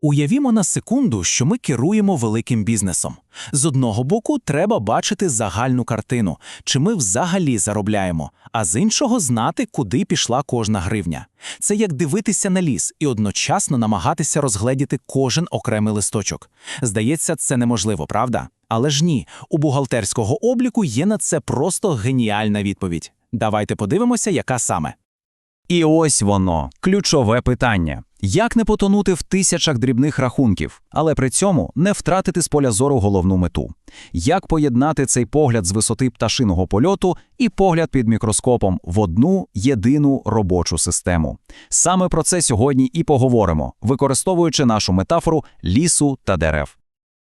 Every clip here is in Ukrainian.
Уявімо на секунду, що ми керуємо великим бізнесом. З одного боку, треба бачити загальну картину, чи ми взагалі заробляємо, а з іншого знати, куди пішла кожна гривня. Це як дивитися на ліс і одночасно намагатися розгледіти кожен окремий листочок. Здається, це неможливо, правда? Але ж ні, у бухгалтерського обліку є на це просто геніальна відповідь. Давайте подивимося, яка саме. І ось воно, ключове питання. Як не потонути в тисячах дрібних рахунків, але при цьому не втратити з поля зору головну мету? Як поєднати цей погляд з висоти пташиного польоту і погляд під мікроскопом в одну єдину робочу систему? Саме про це сьогодні і поговоримо, використовуючи нашу метафору лісу та дерев.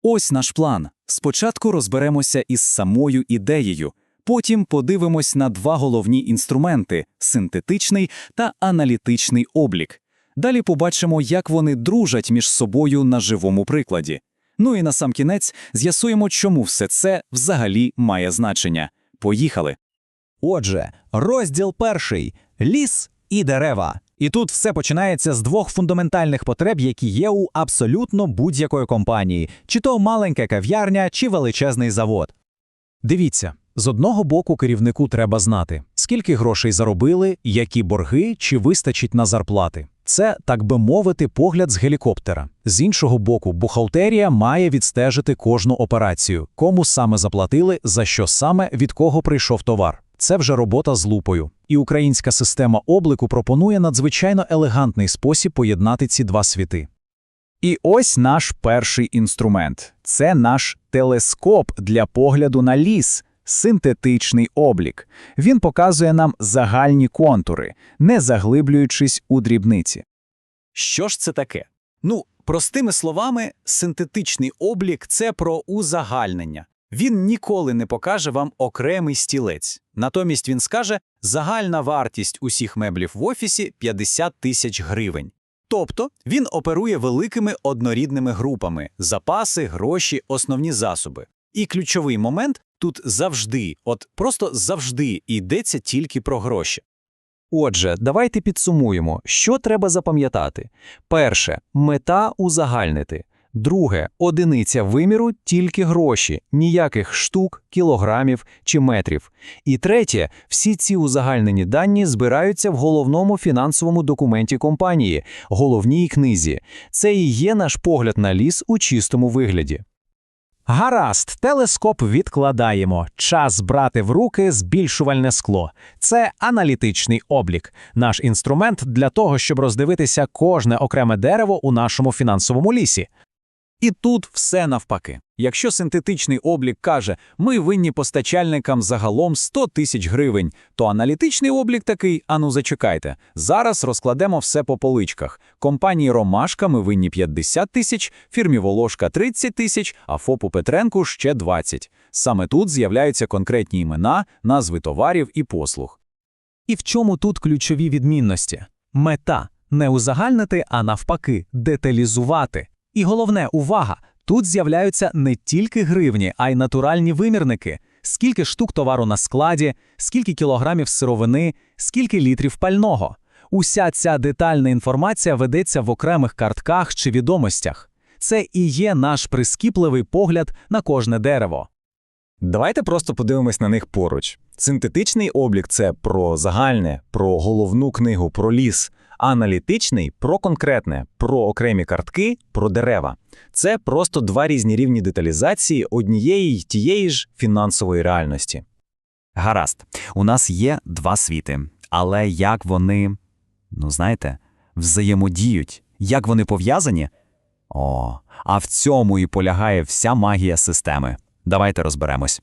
Ось наш план. Спочатку розберемося із самою ідеєю, потім подивимось на два головні інструменти синтетичний та аналітичний облік. Далі побачимо, як вони дружать між собою на живому прикладі. Ну і на сам кінець з'ясуємо, чому все це взагалі має значення. Поїхали. Отже, розділ перший ліс і дерева. І тут все починається з двох фундаментальних потреб, які є у абсолютно будь-якої компанії, чи то маленька кав'ярня, чи величезний завод. Дивіться, з одного боку керівнику треба знати, скільки грошей заробили, які борги, чи вистачить на зарплати. Це, так би мовити, погляд з гелікоптера. З іншого боку, бухгалтерія має відстежити кожну операцію, кому саме заплатили, за що саме від кого прийшов товар. Це вже робота з лупою. І українська система обліку пропонує надзвичайно елегантний спосіб поєднати ці два світи. І ось наш перший інструмент це наш телескоп для погляду на ліс, синтетичний облік. Він показує нам загальні контури, не заглиблюючись у дрібниці. Що ж це таке? Ну, простими словами, синтетичний облік це про узагальнення. Він ніколи не покаже вам окремий стілець. Натомість він скаже, загальна вартість усіх меблів в офісі 50 тисяч гривень. Тобто він оперує великими однорідними групами запаси, гроші, основні засоби. І ключовий момент тут завжди, от просто завжди йдеться тільки про гроші. Отже, давайте підсумуємо, що треба запам'ятати. Перше мета узагальнити. Друге одиниця виміру тільки гроші, ніяких штук, кілограмів чи метрів. І третє, всі ці узагальнені дані збираються в головному фінансовому документі компанії, головній книзі. Це і є наш погляд на ліс у чистому вигляді. Гаразд, телескоп відкладаємо. Час брати в руки збільшувальне скло. Це аналітичний облік, наш інструмент для того, щоб роздивитися кожне окреме дерево у нашому фінансовому лісі. І тут все навпаки. Якщо синтетичний облік каже, ми винні постачальникам загалом 100 тисяч гривень, то аналітичний облік такий, ану зачекайте, зараз розкладемо все по поличках. Компанії Ромашка ми винні 50 тисяч, фірмі Волошка 30 тисяч, а ФОПу Петренку ще 20. Саме тут з'являються конкретні імена, назви товарів і послуг. І в чому тут ключові відмінності? Мета не узагальнити, а навпаки, деталізувати. І головне, увага! Тут з'являються не тільки гривні, а й натуральні вимірники. Скільки штук товару на складі, скільки кілограмів сировини, скільки літрів пального. Уся ця детальна інформація ведеться в окремих картках чи відомостях. Це і є наш прискіпливий погляд на кожне дерево. Давайте просто подивимось на них поруч. Синтетичний облік це про загальне, про головну книгу, про ліс, аналітичний про конкретне, про окремі картки, про дерева. Це просто два різні рівні деталізації однієї й тієї ж фінансової реальності. Гаразд, у нас є два світи, але як вони, ну знаєте, взаємодіють, як вони пов'язані? О, а в цьому і полягає вся магія системи. Давайте розберемось.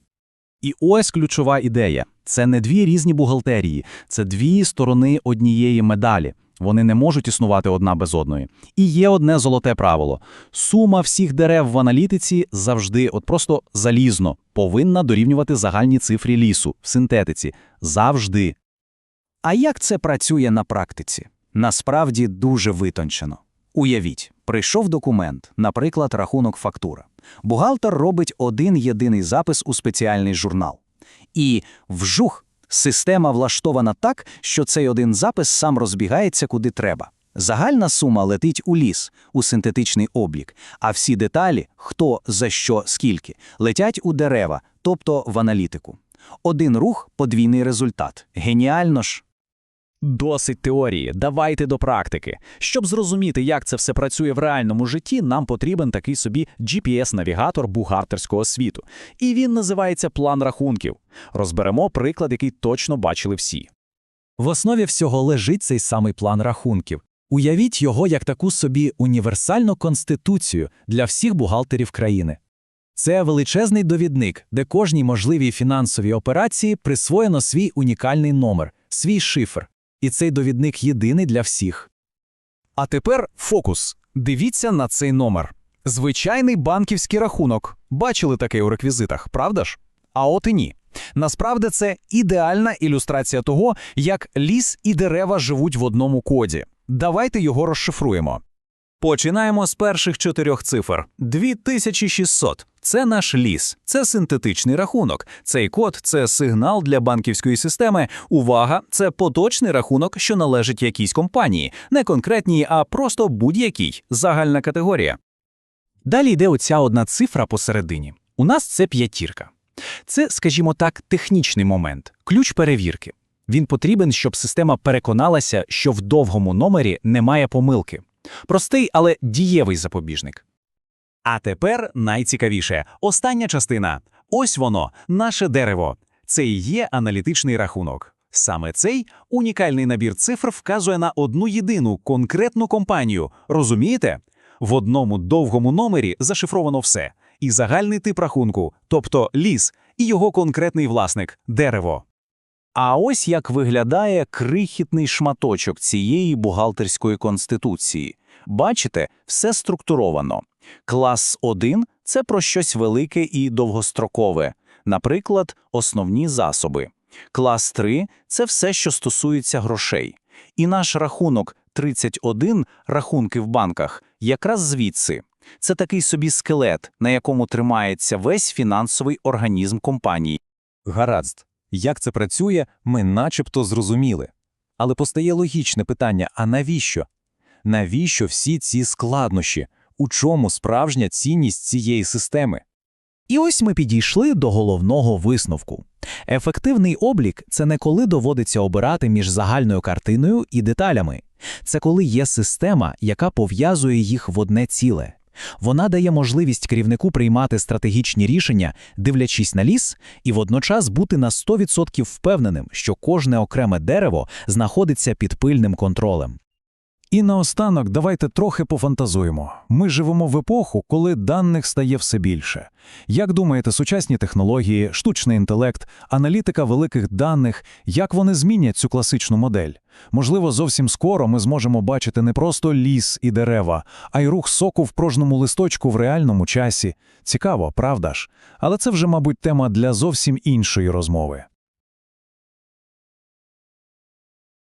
І ось ключова ідея: це не дві різні бухгалтерії, це дві сторони однієї медалі. Вони не можуть існувати одна без одної. І є одне золоте правило: сума всіх дерев в аналітиці завжди, от просто залізно, повинна дорівнювати загальній цифрі лісу в синтетиці. Завжди. А як це працює на практиці? Насправді дуже витончено. Уявіть, прийшов документ, наприклад, рахунок фактура. Бухгалтер робить один єдиний запис у спеціальний журнал. І вжух, система влаштована так, що цей один запис сам розбігається куди треба. Загальна сума летить у ліс, у синтетичний облік, а всі деталі, хто, за що, скільки, летять у дерева, тобто в аналітику. Один рух – подвійний результат. Геніально ж! Досить теорії, давайте до практики. Щоб зрозуміти, як це все працює в реальному житті, нам потрібен такий собі GPS-навігатор бухгалтерського світу. І він називається план рахунків. Розберемо приклад, який точно бачили всі. В основі всього лежить цей самий план рахунків. Уявіть його як таку собі універсальну конституцію для всіх бухгалтерів країни. Це величезний довідник, де кожній можливій фінансовій операції присвоєно свій унікальний номер, свій шифр. І цей довідник єдиний для всіх. А тепер фокус. Дивіться на цей номер. Звичайний банківський рахунок. Бачили таке у реквізитах, правда ж? А от і ні. Насправді це ідеальна ілюстрація того, як ліс і дерева живуть в одному коді. Давайте його розшифруємо. Починаємо з перших чотирьох цифр. 2600. Це наш ліс, це синтетичний рахунок. Цей код це сигнал для банківської системи. Увага, це поточний рахунок, що належить якійсь компанії, не конкретній, а просто будь-якій загальна категорія. Далі йде оця одна цифра посередині. У нас це п'ятірка. Це, скажімо так, технічний момент, ключ перевірки. Він потрібен, щоб система переконалася, що в довгому номері немає помилки. Простий, але дієвий запобіжник. А тепер найцікавіше остання частина. Ось воно, наше дерево. Це і є аналітичний рахунок. Саме цей унікальний набір цифр вказує на одну єдину конкретну компанію. Розумієте? В одному довгому номері зашифровано все: і загальний тип рахунку, тобто ліс, і його конкретний власник дерево. А ось як виглядає крихітний шматочок цієї бухгалтерської конституції. Бачите, все структуровано. Клас 1 – це про щось велике і довгострокове, наприклад, основні засоби. Клас 3 – це все, що стосується грошей. І наш рахунок 31 рахунки в банках якраз звідси. Це такий собі скелет, на якому тримається весь фінансовий організм компанії. Гаразд. Як це працює, ми начебто зрозуміли. Але постає логічне питання: а навіщо? Навіщо всі ці складнощі? У чому справжня цінність цієї системи? І ось ми підійшли до головного висновку. Ефективний облік це не коли доводиться обирати між загальною картиною і деталями. Це коли є система, яка пов'язує їх в одне ціле. Вона дає можливість керівнику приймати стратегічні рішення, дивлячись на ліс, і водночас бути на 100% впевненим, що кожне окреме дерево знаходиться під пильним контролем. І наостанок давайте трохи пофантазуємо. Ми живемо в епоху, коли даних стає все більше. Як думаєте, сучасні технології, штучний інтелект, аналітика великих даних, як вони змінять цю класичну модель? Можливо, зовсім скоро ми зможемо бачити не просто ліс і дерева, а й рух соку в прожному листочку в реальному часі. Цікаво, правда ж? Але це вже, мабуть, тема для зовсім іншої розмови.